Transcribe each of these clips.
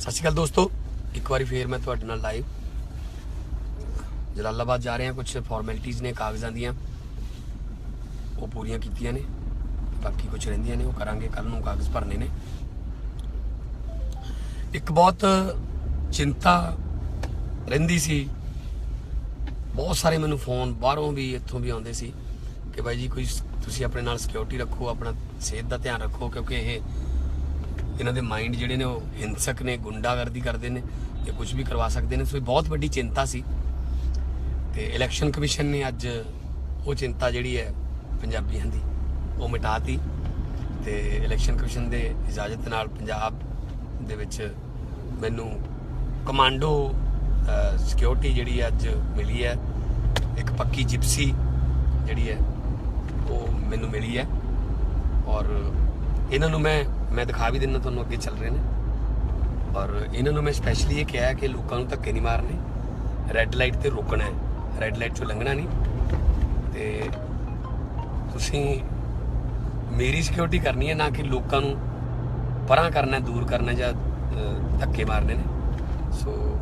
ਸਤਿ ਸ਼੍ਰੀ ਅਕਾਲ ਦੋਸਤੋ। ਇੱਕ ਵਾਰੀ ਫੇਰ ਮੈਂ ਤੁਹਾਡੇ ਨਾਲ ਲਾਈਵ ਜਲਾਲਾਬਾਦ ਜਾ ਰਹੇ ਹਾਂ ਕੁਝ ਫਾਰਮੈਲਿਟੀਆਂ ਨੇ, ਕਾਗਜ਼ਾਂ ਦੀਆਂ। ਉਹ ਪੂਰੀਆਂ ਕੀਤੀਆਂ ਨੇ, ਬਾਕੀ ਕੁਝ ਰਹਿੰਦੀਆਂ ਨੇ, ਉਹ ਕਰਾਂਗੇ ਕੱਲ ਨੂੰ, ਕਾਗਜ਼ ਭਰਨੇ ਨੇ। ਇੱਕ ਬਹੁਤ ਚਿੰਤਾ ਰਹਿੰਦੀ ਸੀ। ਬਹੁਤ ਸਾਰੇ ਮੈਨੂੰ ਫੋਨ ਬਾਹਰੋਂ ਵੀ, ਇੱਥੋਂ ਵੀ ਆਉਂਦੇ ਸੀ ਕਿ ਬਾਈ ਜੀ, ਕੋਈ ਤੁਸੀਂ ਆਪਣੇ ਨਾਲ ਸਿਕਿਉਰਿਟੀ ਰੱਖੋ, ਆਪਣਾ ਸਿਹਤ ਦਾ ਧਿਆਨ ਰੱਖੋ, ਕਿਉਂਕਿ ਇਹ ਇਹਨਾਂ ਦੇ ਮਾਈਂਡ ਜਿਹੜੇ ਨੇ ਉਹ ਹਿੰਸਕ ਨੇ, ਗੁੰਡਾਗਰਦੀ ਕਰਦੇ ਨੇ ਤੇ ਕੁਝ ਵੀ ਕਰਵਾ ਸਕਦੇ ਨੇ। ਸੋ ਇਹ ਬਹੁਤ ਵੱਡੀ ਚਿੰਤਾ ਸੀ। ਤੇ ਇਲੈਕਸ਼ਨ ਕਮਿਸ਼ਨ ਨੇ ਅੱਜ ਉਹ ਚਿੰਤਾ ਜਿਹੜੀ ਹੈ ਪੰਜਾਬੀਆਂ ਦੀ, ਉਹ ਮਿਟਾਤੀ ਤੇ ਇਲੈਕਸ਼ਨ ਕਮਿਸ਼ਨ ਦੇ ਇਜਾਜ਼ਤ ਨਾਲ ਪੰਜਾਬ ਦੇ ਵਿੱਚ ਮੈਨੂੰ ਕਮਾਂਡੋ ਸਿਕਿਉਰਿਟੀ ਜਿਹੜੀ ਅੱਜ ਮਿਲੀ ਹੈ, ਇੱਕ ਪੱਕੀ ਜਿਪਸੀ ਜਿਹੜੀ ਹੈ, ਉਹ ਮੈਨੂੰ ਮਿਲੀ ਹੈ ਔਰ ਇਹਨਾਂ ਨੂੰ ਮੈਂ ਮੈਂ ਦਿਖਾ ਵੀ ਦਿੰਦਾ ਤੁਹਾਨੂੰ ਅੱਗੇ ਚੱਲ ਰਹੇ ਨੇ। ਔਰ ਇਹਨਾਂ ਨੂੰ ਮੈਂ ਸਪੈਸ਼ਲੀ ਇਹ ਕਿਹਾ ਕਿ ਲੋਕਾਂ ਨੂੰ ਧੱਕੇ ਨਹੀਂ ਮਾਰਨੇ। ਰੈੱਡ ਲਾਈਟ ਤੇ ਰੁਕਣਾ ਹੈ। ਰੈੱਡ ਲਾਈਟ 'ਚੋਂ ਲੰਘਣਾ ਨਹੀਂ। ਤੇ ਤੁਸੀਂ ਮੇਰੀ ਸਿਕਿਉਰਿਟੀ ਕਰਨੀ ਹੈ ਨਾ ਕਿ ਲੋਕਾਂ ਨੂੰ ਪਰਾਂ ਕਰਨਾ ਦੂਰ ਕਰਨਾ ਜਾਂ ਧੱਕੇ ਮਾਰਨੇ ਨੇ। ਸੋ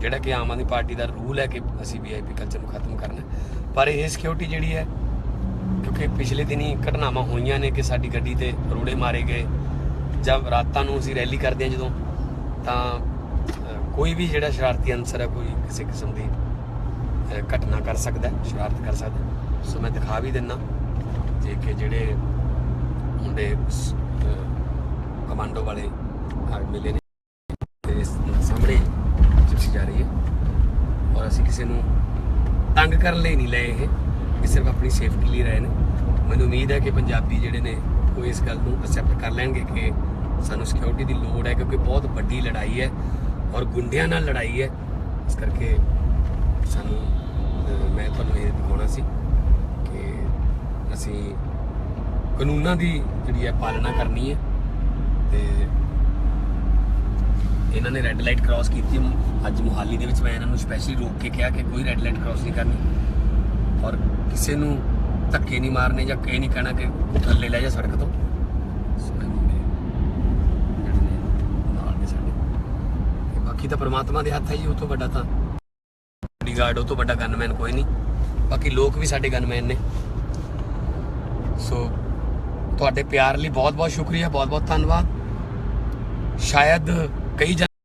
ਜਿਹੜਾ ਕਿ ਆਮ ਆਦਮੀ ਪਾਰਟੀ ਦਾ ਰੂਲ ਹੈ ਕਿ ਅਸੀਂ ਵੀਆਈਪੀ ਕਲਚਰ ਨੂੰ ਖਤਮ ਕਰਨਾ ਪਰ ਇਹ ਸਿਕਿਉਰਿਟੀ ਜਿਹੜੀ ਹੈ ਕਿਉਂਕਿ ਪਿਛਲੇ ਦਿਨੀ ਘਟਨਾਵਾਂ ਹੋਈਆਂ ਨੇ ਕਿ ਸਾਡੀ ਗੱਡੀ ਤੇ ਰੋੜੇ ਮਾਰੇ ਗਏ ਜਦ ਰਾਤਾਂ ਨੂੰ ਅਸੀਂ ਰੈਲੀ ਕਰਦੇ ਹਾਂ ਜਦੋਂ, ਤਾਂ ਕੋਈ ਵੀ ਜਿਹੜਾ ਸ਼ਰਾਰਤੀ ਅਨਸਰ ਹੈ, ਕੋਈ ਕਿਸੇ ਕਿਸਮ ਦੀ ਘਟਨਾ ਕਰ ਸਕਦਾ ਸ਼ਰਾਰਤ ਕਰ ਸਕਦਾ ਸੋ ਮੈਂ ਦਿਖਾ ਵੀ ਦਿੰਨਾ ਜੇ ਕਿ ਜਿਹੜੇ ਮੁੰਡੇ ਕਮਾਂਡੋ ਵਾਲੇ ਮਿਲੇ ਨੇ, ਤੇ ਸਾਹਮਣੇ ਜਿਪਸੀ ਜਾ ਰਹੀ ਹੈ। ਔਰ ਅਸੀਂ ਕਿਸੇ ਨੂੰ ਤੰਗ ਕਰਨ ਲਈ ਨਹੀਂ ਲਏ ਇਹ। ਇਹ ਸਿਰਫ ਆਪਣੀ ਸੇਫਟੀ ਲਈ ਰਹੇ ਨੇ ਮੈਨੂੰ ਉਮੀਦ ਹੈ ਕਿ ਪੰਜਾਬੀ ਜਿਹੜੇ ਨੇ ਉਹ ਇਸ ਗੱਲ ਨੂੰ ਅਕਸੈਪਟ ਕਰ ਲੈਣਗੇ ਕਿ ਸਾਨੂੰ ਸਿਕਿਉਰਿਟੀ ਦੀ ਲੋੜ ਹੈ, ਕਿਉਂਕਿ ਬਹੁਤ ਵੱਡੀ ਲੜਾਈ ਹੈ ਔਰ ਗੁੰਡਿਆਂ ਨਾਲ ਲੜਾਈ ਹੈ। ਇਸ ਕਰਕੇ ਸਾਨੂੰ ਮੈਂ ਤੁਹਾਨੂੰ ਇਹ ਦਿਖਾਉਣਾ ਸੀ ਕਿ ਅਸੀਂ ਕਾਨੂੰਨਾਂ ਦੀ ਜਿਹੜੀ ਹੈ ਪਾਲਣਾ ਕਰਨੀ ਹੈ ਤੇ ਇਹਨਾਂ ਨੇ ਰੈੱਡ ਲਾਈਟ ਕ੍ਰਾਸ ਕੀਤੀ। ਅੱਜ ਮੁਹਾਲੀ ਦੇ ਵਿੱਚ ਮੈਂ ਇਹਨਾਂ ਨੂੰ ਸਪੈਸ਼ਲੀ ਰੋਕ ਕੇ ਕਿਹਾ ਕਿ ਕੋਈ ਰੈੱਡ ਲਾਈਟ ਕ੍ਰਾਸ ਨਹੀਂ ਕਰਨੀ। ਔਰ ਕਿਸੇ ਨੂੰ ਧੱਕੇ ਨਹੀਂ ਮਾਰਨੇ ਜਾਂ ਇਹ ਨਹੀਂ ਕਹਿਣਾ ਕਿ ਥੱਲੇ ਲੈ ਜਾ ਸੜਕ ਤੋਂ। ਬਾਕੀ ਤਾਂ ਪ੍ਰਮਾਤਮਾ ਦੇ ਹੱਥ ਹੈ ਜੀ, ਉਹ ਤੋਂ ਵੱਡਾ ਤਾਂ ਬਾਡੀਗਾਰਡ ਉਹ ਤੋਂ ਵੱਡਾ ਗਨਮੈਨ ਕੋਈ ਨਹੀਂ। ਬਾਕੀ ਲੋਕ ਵੀ ਸਾਡੇ ਗਨਮੈਨ ਨੇ। ਸੋ ਤੁਹਾਡੇ ਪਿਆਰ ਲਈ ਬਹੁਤ ਬਹੁਤ ਸ਼ੁਕਰੀਆ ਬਹੁਤ ਬਹੁਤ ਧੰਨਵਾਦ। ਸ਼ਾਇਦ ਕਈ